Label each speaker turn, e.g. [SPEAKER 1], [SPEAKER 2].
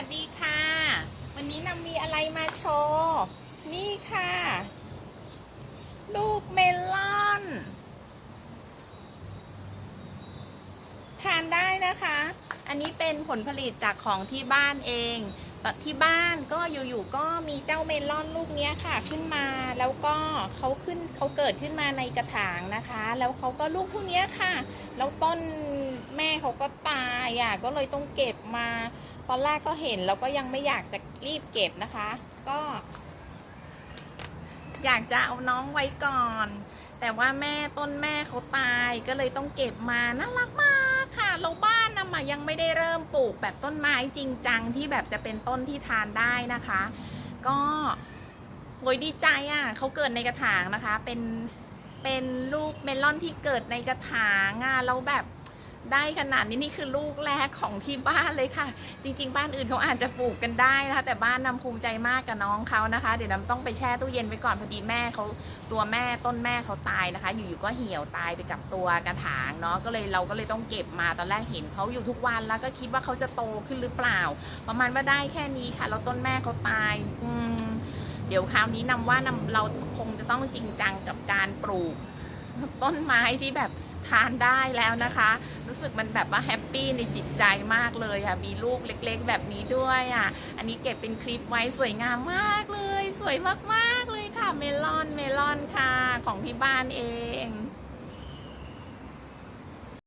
[SPEAKER 1] วัสดีค่ะ วันนี้นำมีอะไรมาโชว์นี่ค่ะ ลูกเมลอน ทานได้นะคะ อันนี้เป็นผลผลิตจากของที่บ้านเองตอนที่บ้านก็อยู่ๆก็มีเจ้าเมลอนลูกเนี้ยค่ะขึ้นมาแล้วก็เขาขึ้นเขาเกิดขึ้นมาในกระถางนะคะ แล้วเขาก็ลูกเท่านี้ค่ะ แล้วต้นแม่เขาก็ตายอะก็เลยต้องเก็บมา ตอนแรกก็เห็นแล้วก็ยังไม่อยากจะรีบเก็บนะคะ ก็ อยากจะเอาน้องไว้ก่อน แต่ว่าแม่ต้นแม่เขาตายก็เลยต้องเก็บมาน่ารักมากค่ะเราบ้านนะมายังไม่ได้เริ่มปลูกแบบต้นไม้จริงจังที่แบบจะเป็นต้นที่ทานได้นะคะ ก็โวยดีใจอะเขาเกิดในกระถางนะคะ เป็นเป็นลูกเมลอนที่เกิดในกระถางอะเราแบบ ได้ขนาดนี้นี่คือลูกแรกของที่บ้านเลยค่ะ จริง ๆ บ้านอื่นเขาอาจจะปลูกกันได้นะคะ แต่บ้านนำภูมิใจมากกับน้องเขานะคะ เดี๋ยวน้ำต้องไปแช่ตู้เย็นไว้ก่อนพอดีแม่เขาตัวแม่ต้นแม่เขาตายนะคะ อยู่ๆก็เหี่ยวตายไปกับตัวกระถางเนาะก็เลยเราก็เลยต้องเก็บมาตอนแรกเห็นเขาอยู่ทุกวันแล้วก็คิดว่าเขาจะโตขึ้นหรือเปล่า ประมาณว่าได้แค่นี้ค่ะ แล้วต้นแม่เขาตายอืมเดี๋ยวคราวนี้นำว่านำเราคงจะต้องจริงจังกับการปลูกต้นไม้ที่แบบ ทานได้แล้วนะคะ รู้สึกมันแบบว่าแฮปปี้ในจิตใจมากเลยค่ะมีลูกเล็กๆ แบบนี้ด้วยอะ อันนี้เก็บเป็นคลิปไว้สวยงามมากเลย สวยมากๆเลยค่ะ เมลอนเมลอนค่ะ ของที่บ้านเอง